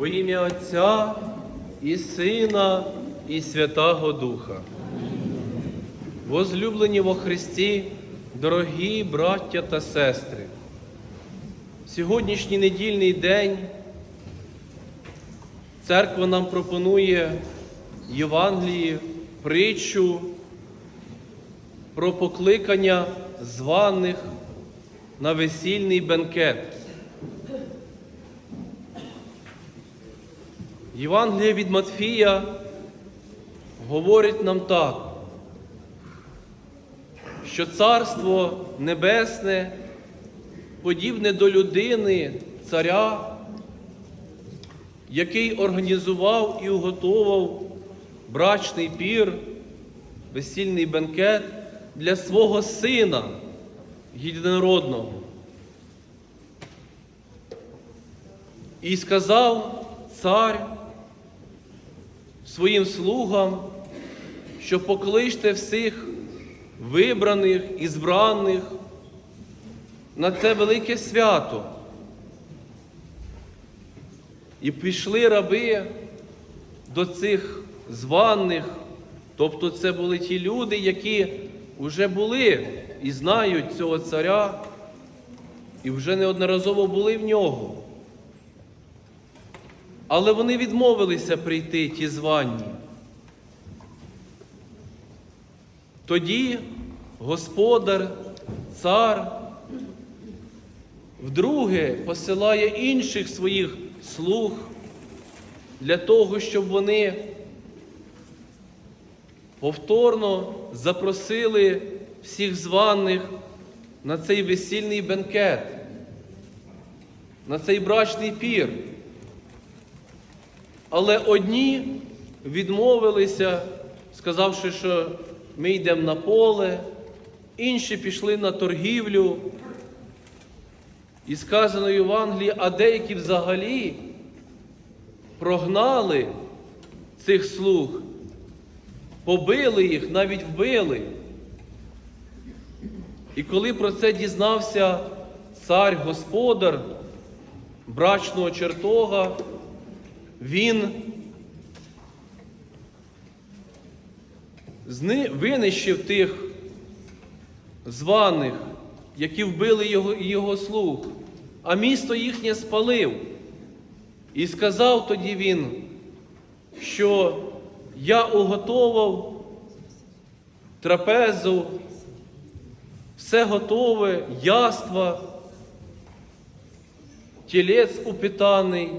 Во ім'я Отця і Сина, і Святого Духа. Возлюблені во Христі, дорогі браття та сестри, сьогоднішній недільний день церква нам пропонує Євангелії, притчу про покликання званих на весільний бенкет. Євангеліє від Матфія говорить нам так, що Царство Небесне подібне до людини, царя, який організував і уготовав брачний пір, весільний бенкет для свого сина єдинородного. І сказав цар своїм слугам, що покличте всіх вибраних і збраних на це велике свято. І пішли раби до цих званих, тобто це були ті люди, які вже були і знають цього царя, і вже неодноразово були в нього. Але вони відмовилися прийти ті званні. Тоді господар, цар вдруге посилає інших своїх слуг для того, щоб вони повторно запросили всіх званих на цей весільний бенкет, на цей брачний пір. Але одні відмовилися, сказавши, що ми йдемо на поле, інші пішли на торгівлю. І сказано в Євангелії, а деякі взагалі прогнали цих слуг, побили їх, навіть вбили. І коли про це дізнався цар господар брачного чертога, він винищив тих званих, які вбили його, його слуг, а місто їхнє спалив. І сказав тоді він, що я уготовав трапезу, все готове, яства, тілець упитаний,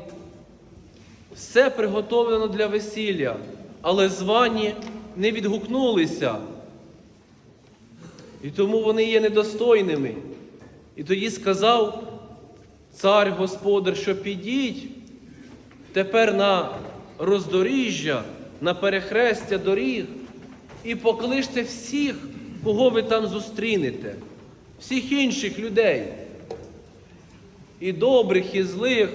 все приготовлено для весілля, але звані не відгукнулися. І тому вони є недостойними. І тоді сказав цар Господар, що підіть тепер на роздоріжжя, на перехрестя доріг і покличте всіх, кого ви там зустрінете, всіх інших людей. І добрих, і злих,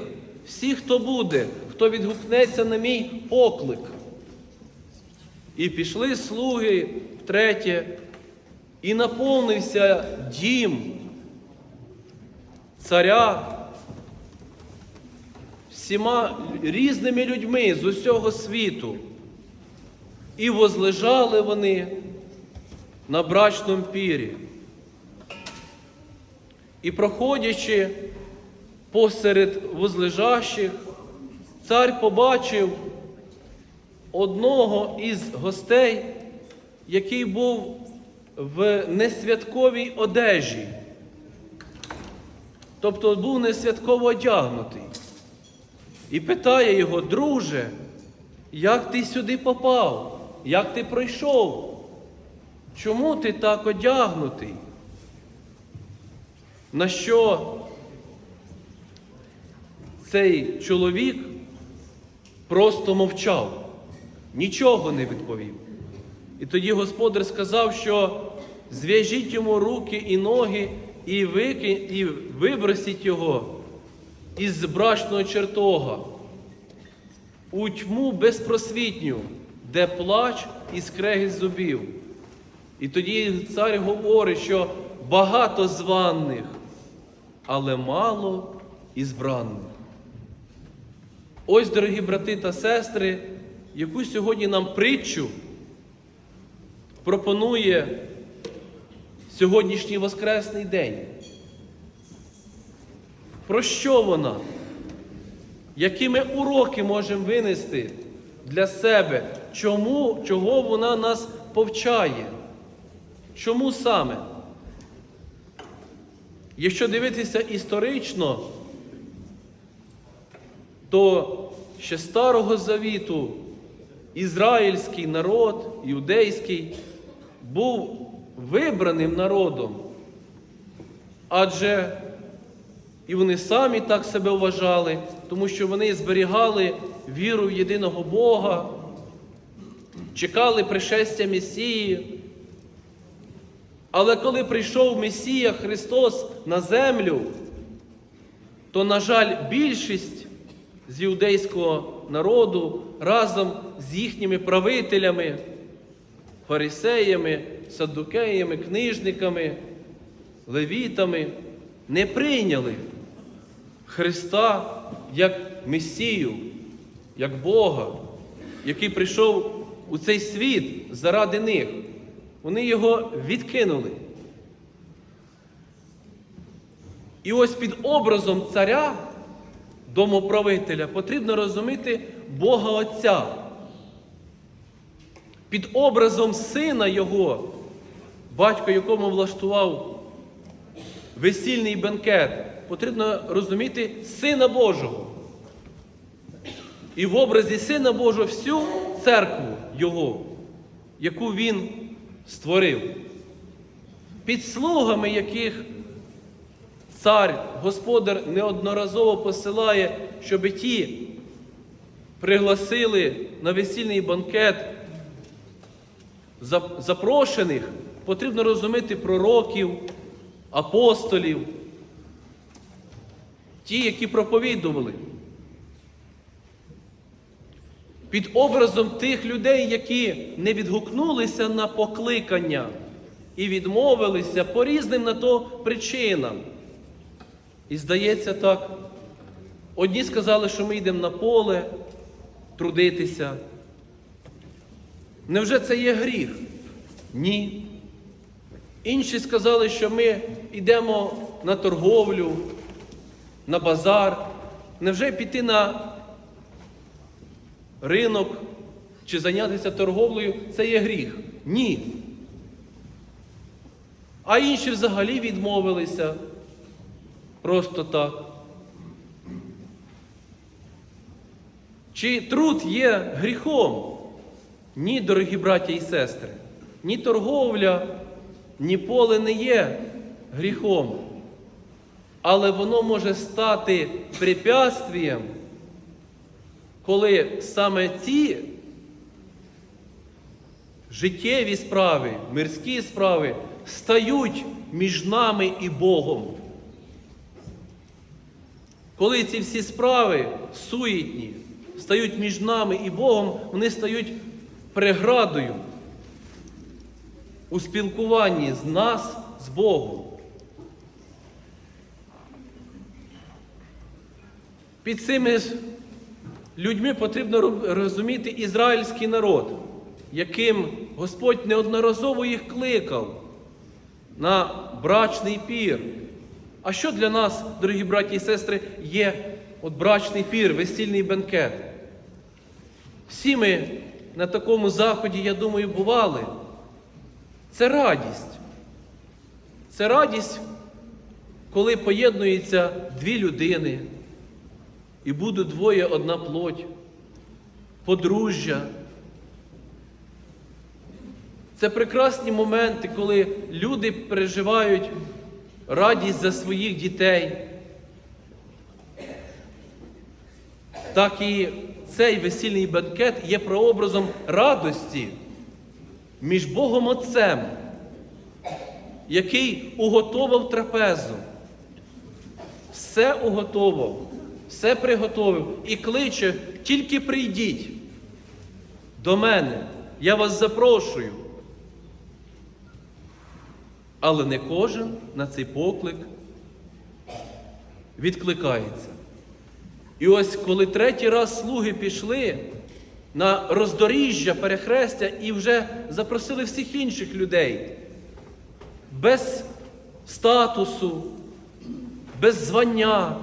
всіх, хто буде, хто відгукнеться на мій поклик. І пішли слуги втретє, і наповнився дім царя всіма різними людьми з усього світу. І возлежали вони на брачному пірі. І проходячи посеред возлежащих, цар побачив одного із гостей, який був в несвятковій одежі, тобто був несвятково одягнутий. І питає його, друже, як ти сюди попав? Як ти пройшов? Чому ти так одягнутий? На що цей чоловік просто мовчав, нічого не відповів. І тоді господар сказав, що зв'яжіть йому руки і ноги і, викинь, і вибросіть його із брачного чертога у тьму безпросвітню, де плач і скрегіт зубів. І тоді цар говорить, що багато званих, але мало ізбранних. Ось, дорогі брати та сестри, яку сьогодні нам притчу пропонує сьогоднішній Воскресний день. Про що вона? Які ми уроки можемо винести для себе? Чому, чого вона нас повчає? Чому саме? Якщо дивитися історично, то ще Старого Завіту ізраїльський народ, іудейський, був вибраним народом, адже і вони самі так себе вважали, тому що вони зберігали віру в єдиного Бога, чекали пришестя Месії. Але коли прийшов Месія Христос на землю, то, на жаль, більшість з іудейського народу разом з їхніми правителями, фарисеями, саддукеями, книжниками, левітами не прийняли Христа як Месію, як Бога, який прийшов у цей світ заради них. Вони його відкинули. І ось під образом царя, домоправителя, потрібно розуміти Бога Отця. Під образом сина Його, батько якому влаштував весільний бенкет, потрібно розуміти Сина Божого. І в образі Сина Божого всю церкву Його, яку Він створив, під слугами яких цар, господар неодноразово посилає, щоб ті пригласили на весільний банкет запрошених, потрібно розуміти пророків, апостолів, ті, які проповідували. Під образом тих людей, які не відгукнулися на покликання і відмовилися по різним на то причинам. І здається так, одні сказали, що ми йдемо на поле трудитися. Невже це є гріх? Ні. Інші сказали, що ми йдемо на торговлю, на базар. Невже піти на ринок чи зайнятися торговлею це є гріх? Ні. А інші взагалі відмовилися просто так. Чи труд є гріхом? Ні, дорогі браті і сестри, ні торговля, ні поле не є гріхом. Але воно може стати препятствієм, коли саме ці життєві справи, мирські справи стають між нами і Богом. Коли ці всі справи суєтні, стають між нами і Богом, вони стають преградою у спілкуванні з нас з Богом. Під цими людьми потрібно розуміти ізраїльський народ, яким Господь неодноразово їх кликав на брачний пір. А що для нас, дорогі браті і сестри, є от брачний пір, весільний бенкет? Всі ми на такому заході, я думаю, бували. Це радість. Це радість, коли поєднуються дві людини і будуть двоє одна плоть, подружжя. Це прекрасні моменти, коли люди переживають радість за своїх дітей. Так і цей весільний бенкет є прообразом радості між Богом Отцем, який уготовав трапезу. Все уготовав, все приготовив і кличе, тільки прийдіть до мене, я вас запрошую. Але не кожен на цей поклик відкликається. І ось коли третій раз слуги пішли на роздоріжжя, перехрестя і вже запросили всіх інших людей без статусу, без звання,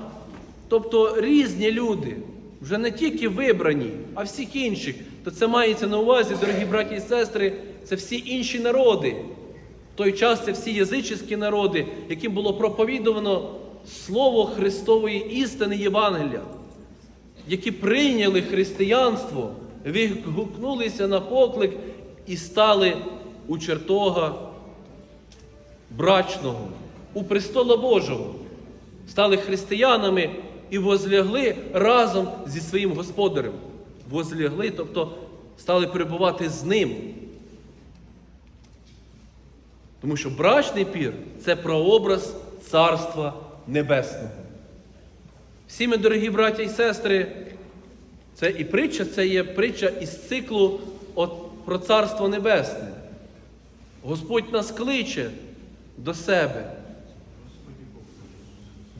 тобто різні люди, вже не тільки вибрані, а всіх інших, то це мається на увазі, дорогі браті і сестри, це всі інші народи. Той час це всі язичні народи, яким було проповідувано Слово Христової істини Євангелія, які прийняли християнство, відгукнулися на поклик і стали у чертога брачного, у престола Божого, стали християнами і возлягли разом зі своїм господарем. Возлягли, тобто стали перебувати з ним. Тому що брачний пір це прообраз Царства Небесного. Всі ми, дорогі браті і сестри, це і притча, це є притча із циклу про Царство Небесне. Господь нас кличе до себе.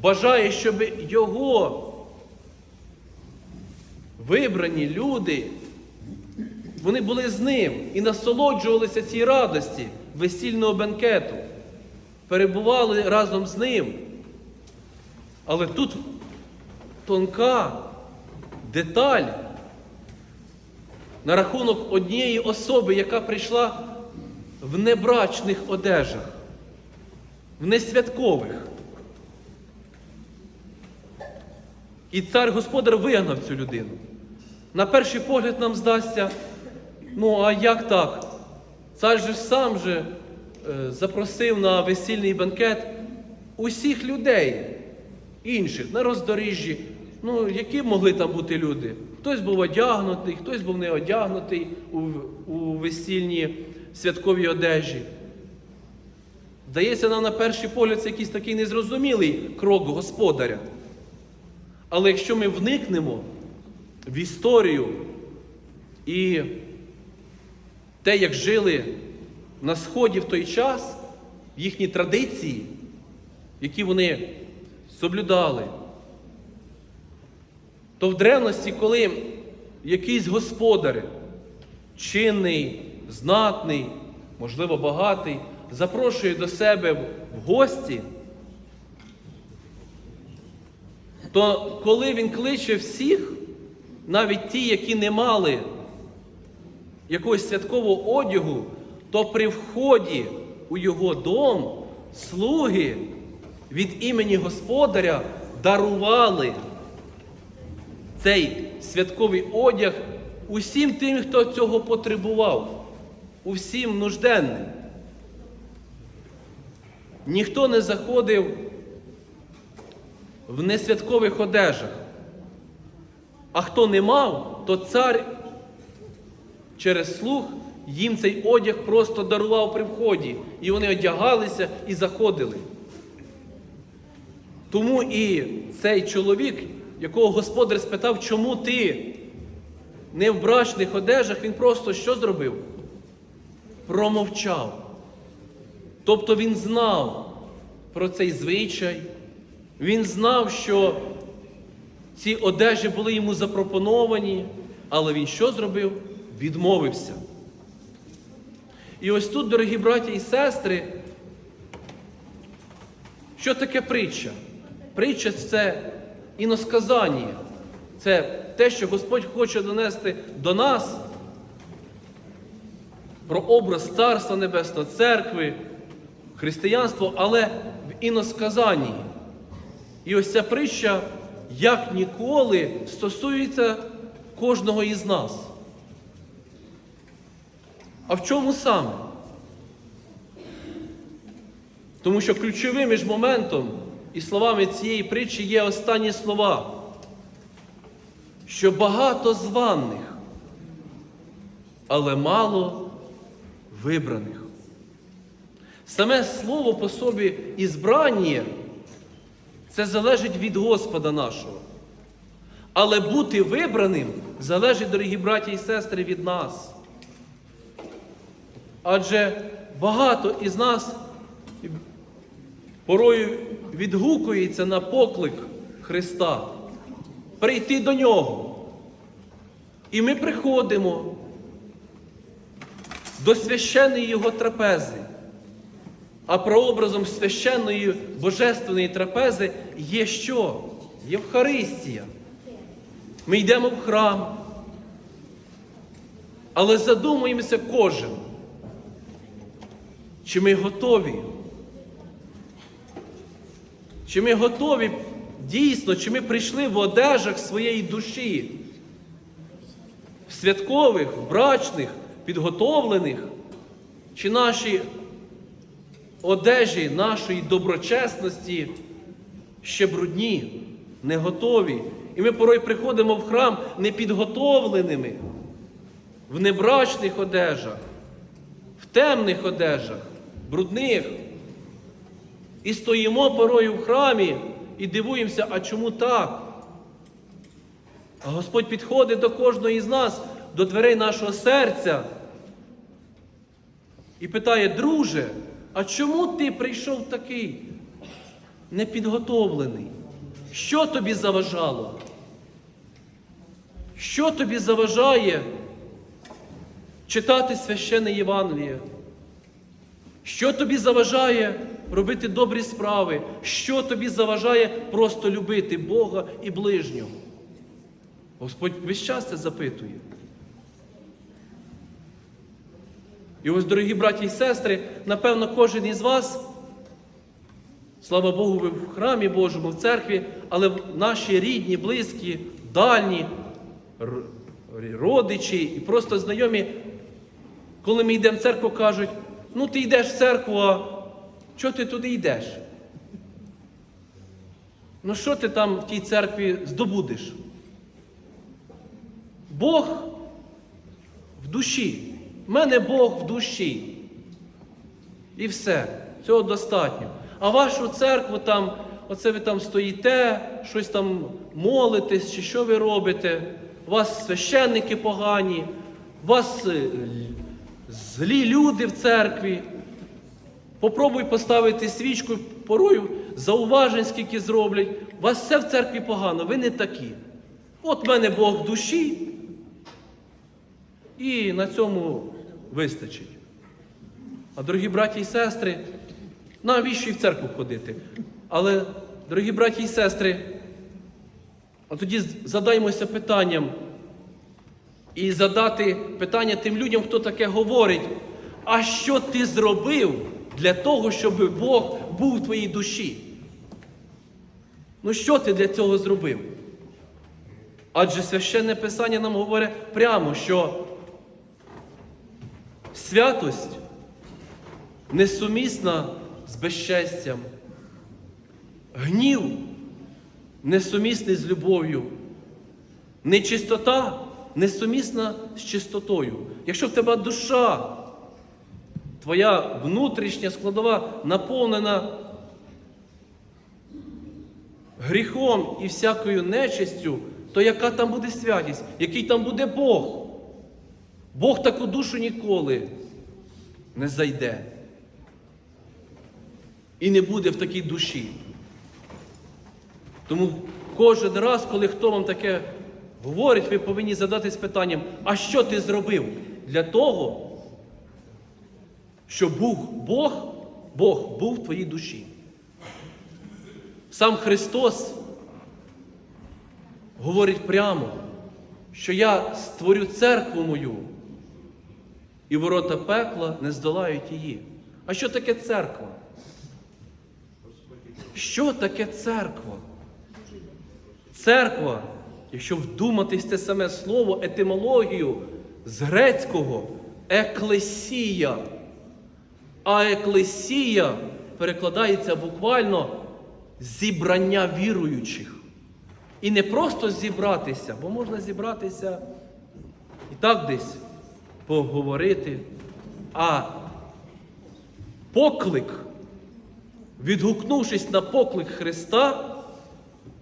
Бажає, щоб Його вибрані люди, вони були з ним і насолоджувалися цій радості весільного бенкету, перебували разом з ним. Але тут тонка деталь на рахунок однієї особи, яка прийшла в небрачних одежах, в несвяткових. І цар Господар вигнав цю людину. На перший погляд нам здасться, ну а як так? Цар же сам же е, запросив на весільний банкет усіх людей, інших, на роздоріжжі. Ну, які могли там бути люди? Хтось був одягнутий, хтось був не одягнутий у, у весільній святковій одежі. Здається, нам на перший погляд це якийсь такий незрозумілий крок господаря. Але якщо ми вникнемо в історію і те, як жили на Сході в той час, їхні традиції, які вони соблюдали, то в древності, коли якийсь господар, чинний, знатний, можливо, багатий, запрошує до себе в гості, то коли він кличе всіх, навіть ті, які не мали якогось святкового одягу, то при вході у його дом слуги від імені господаря дарували цей святковий одяг усім тим, хто цього потребував, усім нужденним. Ніхто не заходив в несвяткових одежах. А хто не мав, то цар через слух їм цей одяг просто дарував при вході. І вони одягалися і заходили. Тому і цей чоловік, якого господар спитав, чому ти не в брачних одежах, він просто що зробив? Промовчав. Тобто він знав про цей звичай, він знав, що ці одежі були йому запропоновані, але він що зробив? Відмовився. І ось тут, дорогі браті і сестри, що таке притча? Притча це іносказання. Це те, що Господь хоче донести до нас про образ Царства Небесного, церкви, християнство, але в іносказанні. І ось ця притча, як ніколи, стосується кожного із нас. А в чому саме? Тому що ключовим ж моментом і словами цієї притчі є останні слова, що багато званих, але мало вибраних. Саме слово по собі ізбрання це залежить від Господа нашого. Але бути вибраним залежить, дорогі браті і сестри, від нас. Адже багато із нас порою відгукується на поклик Христа. прийти до нього. І ми приходимо до священної Його трапези. А прообразом священної божественної трапези є що? Євхаристія. Ми йдемо в храм. Але задумуємося кожен. Чи ми готові? Чи ми готові дійсно, чи ми прийшли в одежах своєї душі? В святкових, в брачних, підготовлених, чи наші одежі нашої доброчесності ще брудні, не готові. І ми порой приходимо в храм непідготовленими, в небрачних одежах, в темних одежах, брудних. І стоїмо порою в храмі і дивуємося, а чому так? А Господь підходить до кожного із нас, до дверей нашого серця і питає, друже, а чому ти прийшов такий непідготовлений? Що тобі заважало? Що тобі заважає читати священне Євангеліє? Що тобі заважає робити добрі справи? Що тобі заважає просто любити Бога і ближнього? Господь весь час це запитує. І ось, дорогі браті і сестри, напевно, кожен із вас, слава Богу, ви в храмі Божому, в церкві, але наші рідні, близькі, дальні, родичі і просто знайомі, коли ми йдемо в церкву, кажуть, ну ти йдеш в церкву, а чого ти туди йдеш? Ну що ти там в тій церкві здобудеш? Бог в душі. В мене Бог в душі. І все. Цього достатньо. А вашу церкву там, оце ви там стоїте, щось там молитесь, чи що ви робите? У вас священники погані, у вас е, злі люди в церкві. Попробуй поставити свічку порою, зауважень, скільки зроблять. У вас все в церкві погано, ви не такі. От в мене Бог в душі, і на цьому вистачить. А дорогі браті і сестри, навіщо і в церкву ходити? Але, дорогі браті і сестри, а тоді задаймося питанням і задати питання тим людям, хто таке говорить. А що ти зробив для того, щоб Бог був в твоїй душі? Ну що ти для цього зробив? Адже священне Писання нам говорить прямо, що святость несумісна з безчестям, гнів несумісний з любов'ю, нечистота несумісна з чистотою. Якщо в тебе душа, твоя внутрішня складова наповнена гріхом і всякою нечистю, то яка там буде святість, який там буде Бог? Бог таку душу ніколи не зайде. І не буде в такій душі. Тому кожен раз, коли хто вам таке говорить, ви повинні задатись питанням, а що ти зробив для того, щоб Бог, Бог, Бог був в твоїй душі. Сам Христос говорить прямо, що я створю церкву мою, і ворота пекла не здолають її. А що таке церква? Що таке церква? Церква, якщо вдуматись це саме слово, етимологію з грецького еклесія. А еклесія перекладається буквально зібрання віруючих. І не просто зібратися, бо можна зібратися і так десь поговорити, а поклик, відгукнувшись на поклик Христа,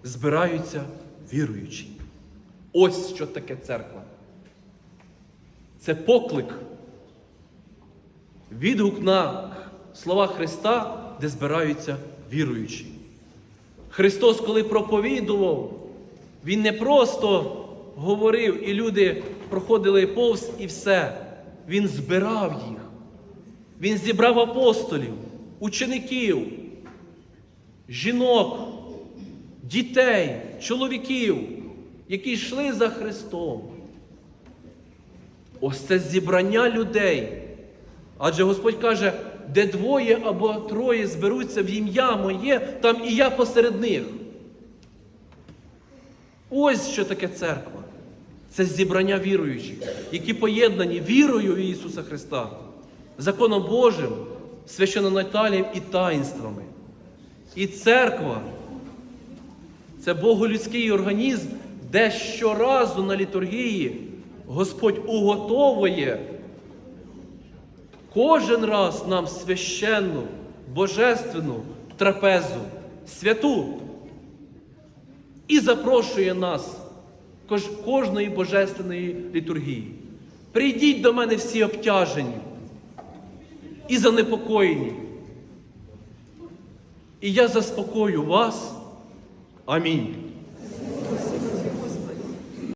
збираються віруючі. Ось що таке церква. Це поклик, відгук на слова Христа, де збираються віруючі. Христос, коли проповідував, Він не просто говорив, і люди проходили повз і все. Він збирав їх. Він зібрав апостолів, учеників, жінок, дітей, чоловіків, які йшли за Христом. Ось це зібрання людей. Адже Господь каже, де двоє або троє зберуться в ім'я моє, там і я посеред них. Ось що таке церква. Це зібрання віруючих, які поєднані вірою в Ісуса Христа, законом Божим, священонаталієм і таїнствами. І церква це боголюдський організм, де щоразу на літургії Господь уготовує кожен раз нам священну, божественну трапезу, святу і запрошує нас кожної божественної літургії. Прийдіть до мене всі обтяжені і занепокоєні. І я заспокою вас. Амінь.